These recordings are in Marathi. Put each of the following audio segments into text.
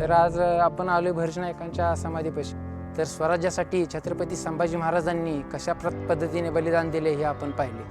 तर आज आपण आलोय भरज नायकांच्या समाधीपाशी. तर स्वराज्यासाठी छत्रपती संभाजी महाराजांनी कशा प्र पद्धतीने बलिदान दिले हे आपण पाहिले.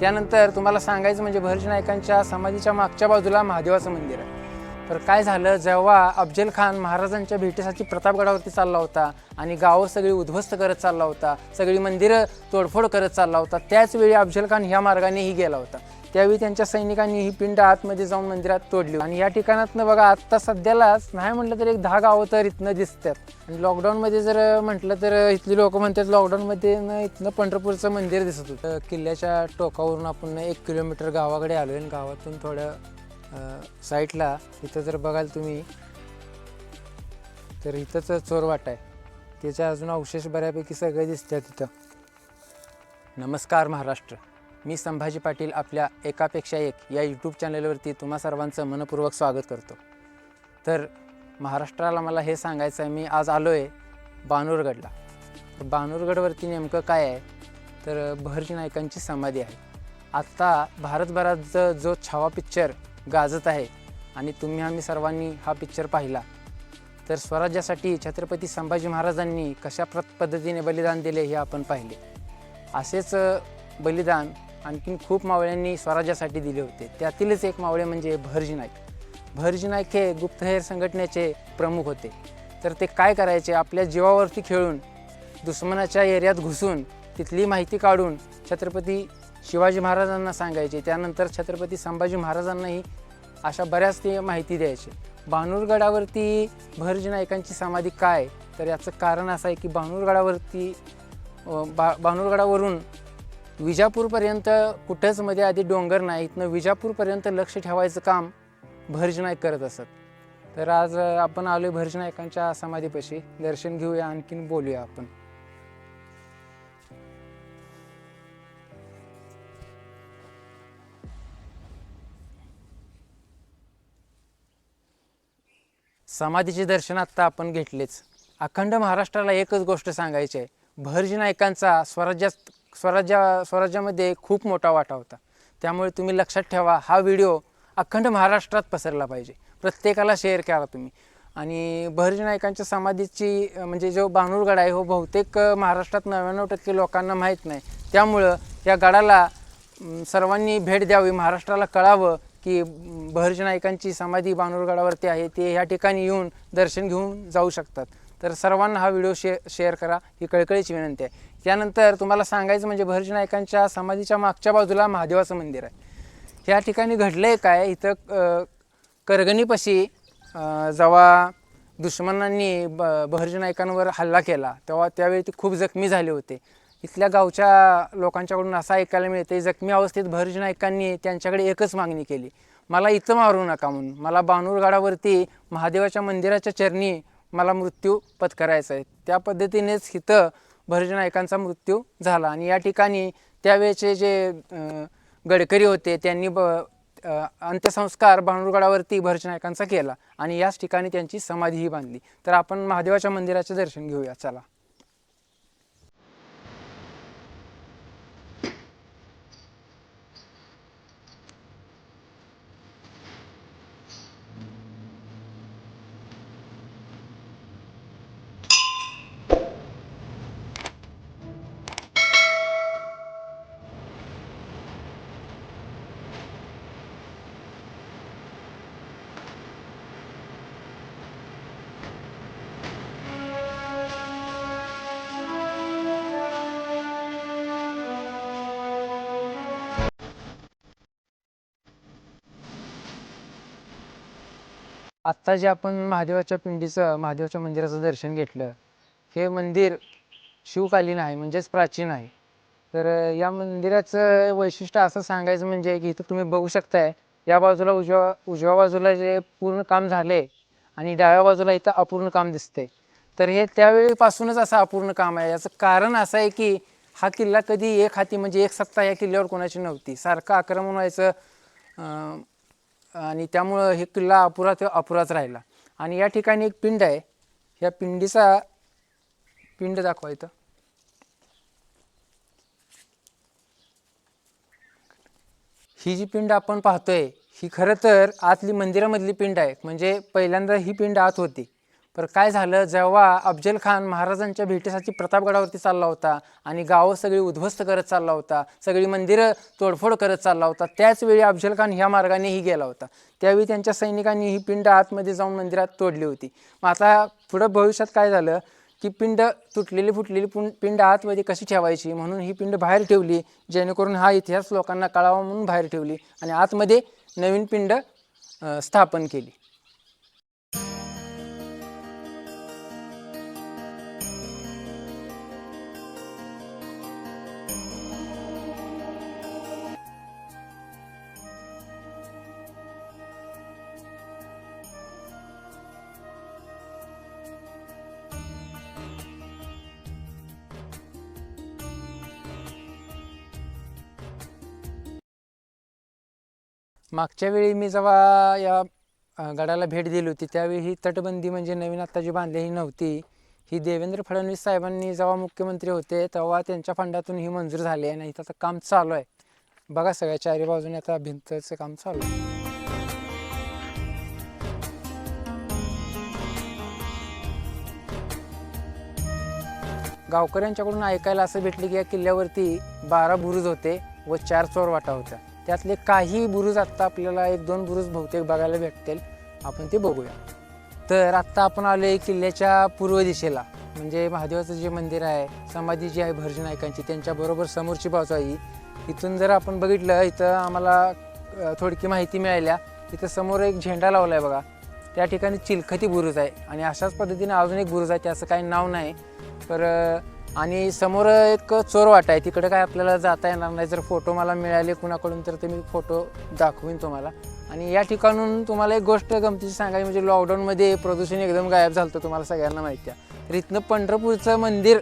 त्यानंतर तुम्हाला सांगायचं म्हणजे भरज नायकांच्या समाधीच्या मागच्या बाजूला महादेवाचं मंदिर आहे. तर काय झालं जेव्हा अफजल खान महाराजांच्या भेटीसाठी प्रतापगडावरती चालला होता आणि गावं सगळी उद्ध्वस्त करत चालला होता सगळी मंदिरं तोडफोड करत चालला होता त्याच वेळी अफजल खान ह्या मार्गानेही गेला होता. त्यावेळी त्यांच्या सैनिकांनी ही पिंड आतमध्ये जाऊन मंदिरात तोडली. आणि या ठिकाणातनं बघा आत्ता सध्यालाच नाही म्हटलं तर एक दहा गावं तर इथनं दिसतात. आणि लॉकडाऊनमध्ये जर म्हटलं तर इथली लोक म्हणतात लॉकडाऊनमध्ये न इथनं पंढरपूरचं मंदिर दिसत होतं. किल्ल्याच्या टोकावरून आपण एक किलोमीटर गावाकडे आलो आणि गावातून थोडं साईटला साईडला इथं जर बघाल तुम्ही तर इथंच चोरवाट आहे. त्याच्या अजून अवशेष बऱ्यापैकी सगळे दिसतात तिथं नमस्कार महाराष्ट्र. मी संभाजी पाटील आपल्या एकापेक्षा एक या यूट्यूब चॅनलवरती तुम्हा सर्वांचं मनपूर्वक स्वागत करतो. तर महाराष्ट्राला मला हे सांगायचं आहे मी आज आलो आहे बानूरगडला बानूरगडवरती नेमकं काय आहे? तर भरजी नायकांची समाधी आहे. आत्ता भारतभरात जो छावा पिक्चर गाजत आहे आणि तुम्ही आम्ही सर्वांनी हा पिक्चर पाहिला तर स्वराज्यासाठी छत्रपती संभाजी महाराजांनी कशा प्र पद्धतीने बलिदान दिले हे आपण पाहिले. असेच बलिदान आणखीन खूप मावळ्यांनी स्वराज्यासाठी दिले होते. त्यातीलच एक मावळे म्हणजे भरजी नाईक. भरजी नाईक हे गुप्तहेर संघटनेचे प्रमुख होते. तर ते काय करायचे? आपल्या जीवावरती खेळून दुश्मनाच्या एरियात घुसून तिथली माहिती काढून छत्रपती शिवाजी महाराजांना सांगायचे. त्यानंतर छत्रपती संभाजी महाराजांनाही अशा बऱ्याच ते माहिती द्यायचे. बाणूरगडावरती भरजी नायकांची समाधी काय? तर याचं कारण असं आहे की बाणूरगडावरती बा बाणूरगडावरून विजापूरपर्यंत कुठंच मध्ये आधी डोंगर नाही इथनं विजापूरपर्यंत लक्ष ठेवायचं काम भरज करत असत. तर आज आपण आलोय भरज नायकांच्या समाधीपाशी. दर्शन घेऊया आणखीन बोलूया आपण. समाधीचे दर्शन आत्ता आपण घेतलेच. अखंड महाराष्ट्राला एकच गोष्ट सांगायची आहे. भरजी नायकांचा स्वराज्यात स्वराज्या स्वराज्यामध्ये खूप मोठा वाटा होता. त्यामुळे तुम्ही लक्षात ठेवा हा व्हिडिओ अखंड महाराष्ट्रात पसरला पाहिजे. प्रत्येकाला शेअर करा तुम्ही. आणि भरजी नायकांच्या समाधीची म्हणजे जो बाणूरगड आहे हो बहुतेक महाराष्ट्रात नव्याण्णव टक्के लोकांना माहीत नाही. त्यामुळं या गडाला सर्वांनी भेट द्यावी महाराष्ट्राला कळावं की अं, भरज नायकांची समाधी बाणूरगडावरती आहे. ते ह्या ठिकाणी येऊन दर्शन घेऊन जाऊ शकतात. तर सर्वांना हा व्हिडिओ शे शेअर करा. ही कळकळीची विनंती आहे. त्यानंतर तुम्हाला सांगायचं म्हणजे भरज नायकांच्या समाधीच्या मागच्या बाजूला महादेवाचं मंदिर आहे. ह्या ठिकाणी घडलं आहे काय? इथं करगणीपाशी जेव्हा दुश्मनांनी ब बहरज नायकांवर हल्ला केला तेव्हा त्यावेळी ते खूप जखमी झाले होते. इथल्या गावच्या लोकांच्याकडून असं ऐकायला मिळते जखमी अवस्थेत भरज नायकांनी त्यांच्याकडे एकच मागणी केली. मला इथं मारू नका म्हणून. मला बानूरगडावरती महादेवाच्या मंदिराच्या चरणी मला मृत्यू पत्करायचा आहे. त्या पद्धतीनेच इथं भरजनायकांचा मृत्यू झाला. आणि या ठिकाणी त्यावेळेचे जे गडकरी होते त्यांनी ब अंत्यसंस्कार बाणूरगडावरती भरजनायकांचा केला. आणि याच ठिकाणी त्यांची समाधीही बांधली. तर आपण महादेवाच्या मंदिराचे दर्शन घेऊया. चला. आत्ता जे आपण महादेवाच्या पिंडीचं महादेवाच्या मंदिराचं दर्शन घेतलं हे मंदिर शिवकालीन आहे म्हणजेच प्राचीन आहे. तर या मंदिराचं वैशिष्ट्य असं सांगायचं म्हणजे की इथं तुम्ही बघू शकताय या बाजूला उजव्या उजव्या बाजूला जे पूर्ण काम झाले आणि डाव्या बाजूला इथं अपूर्ण काम दिसते तर हे त्यावेळीपासूनच असं अपूर्ण काम आहे. याचं कारण असं आहे की हा किल्ला कधी एक हाती म्हणजे एक सत्ता या किल्ल्यावर कोणाची नव्हती. सारखं आक्रमण व्हायचं आणि त्यामुळं हे किल्ला अपुरा ते अपुराच राहिला. आणि या ठिकाणी एक पिंड आहे. या पिंडीचा पिंड दाखवा इथं. ही जी पिंड आपण पाहतोय ही खरं तर आतली मंदिरामधली पिंड आहे. म्हणजे पहिल्यांदा ही पिंड आत होती. पर काय झालं जेव्हा अफजल खान महाराजांच्या भेटीसाठी प्रतापगडावरती चालला होता आणि गावं सगळी उद्ध्वस्त करत चालला होता सगळी मंदिरं तोडफोड करत चालला होता त्याचवेळी अफजल खान ह्या मार्गानेही गेला होता. त्यावेळी त्यांच्या सैनिकांनी ही पिंड आतमध्ये जाऊन मंदिरात तोडली होती. मग आता पुढं भविष्यात काय झालं की पिंड तुटलेली फुटलेली पुं पिंड आतमध्ये कशी ठेवायची म्हणून ही पिंड बाहेर ठेवली जेणेकरून हा इतिहास लोकांना कळावा म्हणून बाहेर ठेवली आणि आतमध्ये नवीन पिंड स्थापन केली. मागच्या वेळी मी जेव्हा या गडाला भेट दिली होती त्यावेळी ही तटबंदी म्हणजे नवीन आत्ता जी बांधली ही नव्हती. ही देवेंद्र फडणवीस साहेबांनी जेव्हा मुख्यमंत्री होते तेव्हा त्यांच्या फंडातून ही मंजूर झाली आहे आणि इथं आता काम चालू आहे. बघा सगळ्या चारी बाजूने आता भिंतचं काम चालू आहे. गावकऱ्यांच्याकडून ऐकायला असं भेटले की या किल्ल्यावरती बारा बुरुज होते व चार चोर वाटा होत्या. त्यातले काही बुरुज आत्ता आपल्याला एक दोन बुरुज बहुतेक बघायला भेटतील. आपण ते बघूया. तर आत्ता आपण आलोय किल्ल्याच्या पूर्व दिशेला. म्हणजे महादेवाचं जे मंदिर आहे समाधी जी आहे भरजी नायकांची त्यांच्याबरोबर समोरची बाजू आहे इथून जर आपण बघितलं इथं आम्हाला थोडकी माहिती मिळाल्या इथं समोर एक झेंडा लावला आहे बघा. त्या ठिकाणी चिलखती बुरुज आहे. आणि अशाच पद्धतीने अजून एक बुरुज आहे त्याचं काही नाव नाही. पर आणि समोर एक चोर वाटा आहे. तिकडे काय आपल्याला जाता येणार नाही. जर फोटो मला मिळाले कुणाकडून तर ते मी फोटो दाखवीन तुम्हाला. आणि या ठिकाणून तुम्हाला एक गोष्ट गमतीची सांगायची म्हणजे लॉकडाऊनमध्ये प्रदूषण एकदम गायब झालं होतं तुम्हाला सगळ्यांना माहिती आहे. तर इथनं पंढरपूरचं मंदिर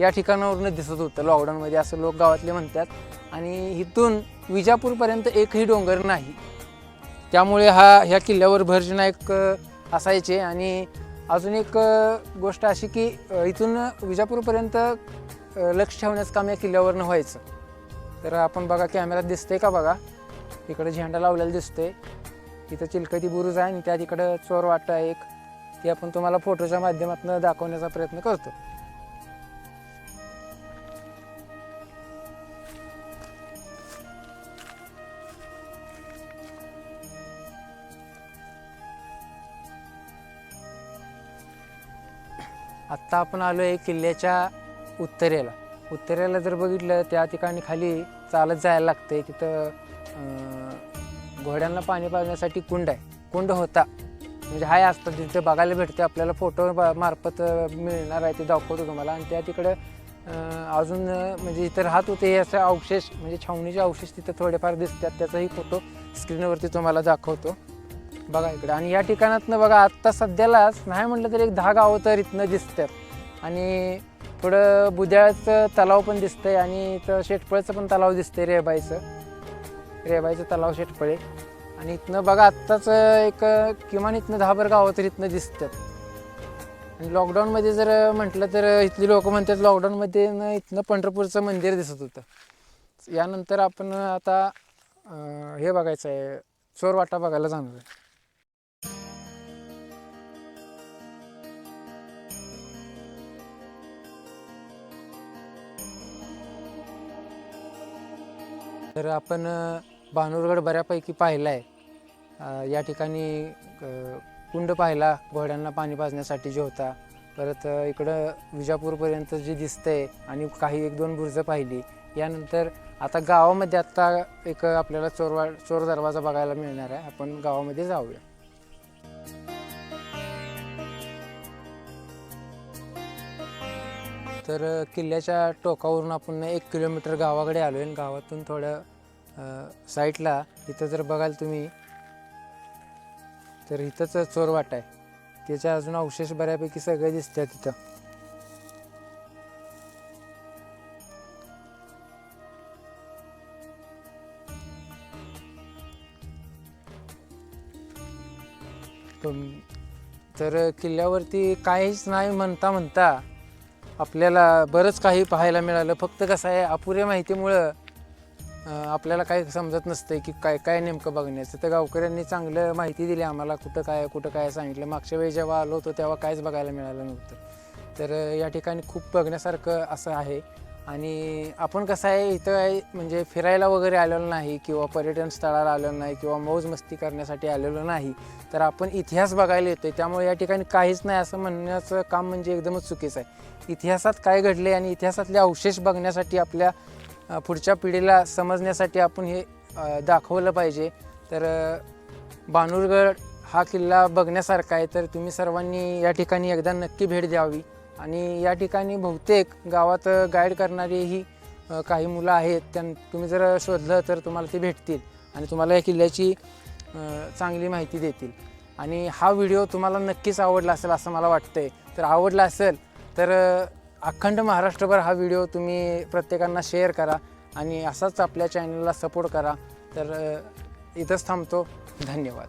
या ठिकाणावरून दिसत होतं लॉकडाऊनमध्ये असं लोक गावातले म्हणतात. आणि इथून विजापूरपर्यंत एकही डोंगर नाही. त्यामुळे हा ह्या किल्ल्यावर भर्जना एक असायचे. आणि अजून एक गोष्ट अशी की इथून विजापूरपर्यंत लक्ष ठेवण्याचं काम या किल्ल्यावरनं व्हायचं. तर आपण बघा कॅमेऱ्यात दिसतंय का बघा? इकडे झेंडा लावलेला दिसतोय. तिथं चिलकती बुरुज आहे आणि त्या तिकडं चोर वाटा आहे एक. ती आपण तुम्हाला फोटोच्या माध्यमातून दाखवण्याचा प्रयत्न करतो. आत्ता आपण आलो आहे किल्ल्याच्या उत्तरेला. उत्तरेला जर बघितलं त्या ठिकाणी खाली चालत जायला लागतंय. तिथं घोड्यांना पाणी पाजण्यासाठी कुंड आहे. कुंड होता. म्हणजे हाय असतं तिथे बघायला भेटते आपल्याला फोटो मार्फत मिळणार आहे ते दाखवतो तुम्हाला. आणि त्या तिकडं अजून म्हणजे इथं राहत होते हे असं अवशेष म्हणजे छावणीचे अवशेष तिथं थोडेफार दिसतात. त्याचाही फोटो स्क्रीनवरती तुम्हाला दाखवतो. बघा इकडे. आणि या ठिकाणातनं बघा आत्ता सध्यालाच नाही म्हटलं तरी एक दहा गावं तर इथनं दिसतात आणि थोडं बुद्याळचं तलाव पण दिसतंय आणि इथं शेटपळचं पण तलाव दिसतंय रेबाईचं. रेबाईचं तलाव शेटपळे. आणि इथनं बघा आत्ताच एक किमान इथनं दहा बारा गावं तर इथनं दिसतात आणि लॉकडाऊनमध्ये जर म्हटलं तर इथली लोकं म्हणतात लॉकडाऊनमध्ये न इथनं पंढरपूरचं मंदिर दिसत होतं. यानंतर आपण आता हे बघायचं आहे चोरवाटा बघायला जाणार आहे. तर आपण बानूरगड बऱ्यापैकी पाहिला आहे या ठिकाणी कुंड पाहिला घोड्यांना पाणी पाजण्यासाठी जे होता. परत इकडं विजापूरपर्यंत जे दिसतंय आणि काही एक दोन बुर्ज पाहिली. यानंतर आता गावामध्ये आत्ता एक आपल्याला चोरवा चोर दरवाजा बघायला मिळणार आहे. आपण गावामध्ये जाऊया. तर किल्ल्याच्या टोकावरून आपण एक किलोमीटर गावाकडे आलो आहे गावातून थोडं साईटला इथं जर बघाल तुम्ही तर इथंच चोरवाट आहे. त्याच्या अजून अवशेष बऱ्यापैकी सगळे दिसतात तिथं तुम- तर किल्ल्यावरती काहीच नाही म्हणता म्हणता आपल्याला बरंच काही पाहायला मिळालं. फक्त कसं आहे अपुऱ्या माहितीमुळं आपल्याला काय समजत नसतं की काय काय नेमकं बघण्याचं. तर गावकऱ्यांनी चांगलं माहिती दिली आम्हाला कुठं काय कुठं काय सांगितलं. मागच्या वेळी जेव्हा आलो होतो तेव्हा काहीच बघायला मिळालं नव्हतं. तर या ठिकाणी खूप बघण्यासारखं असं आहे. आणि आपण कसं आहे इथं आहे म्हणजे फिरायला वगैरे आलेलो नाही किंवा पर्यटन स्थळाला आलेलो नाही किंवा मौज मस्ती करण्यासाठी आलेलो नाही तर आपण इतिहास बघायला येतो आहे त्यामुळे या ठिकाणी काहीच नाही असं म्हणण्याचं काम म्हणजे एकदमच चुकीचं आहे. इतिहासात काय घडले आणि इतिहासातले अवशेष बघण्यासाठी आपल्या पुढच्या पिढीला समजण्यासाठी आपण हे दाखवलं पाहिजे. तर अ, हा किल्ला बघण्यासारखा आहे तर तुम्ही सर्वांनी या ठिकाणी एकदा नक्की भेट द्यावी. आणि या ठिकाणी बहुतेक गावात गाईड करणारीही काही मुलं आहेत त्यां तुम्ही जर शोधलं तर तुम्हाला ते भेटतील आणि तुम्हाला या किल्ल्याची चांगली माहिती देतील. आणि हा व्हिडिओ तुम्हाला नक्कीच आवडला असेल असं मला वाटतं आहे तर आवडला असेल तर अखंड महाराष्ट्रभर हा व्हिडिओ तुम्ही प्रत्येकांना शेअर करा आणि असाच आपल्या चॅनलला सपोर्ट करा. तर इथंच थांबतो. धन्यवाद.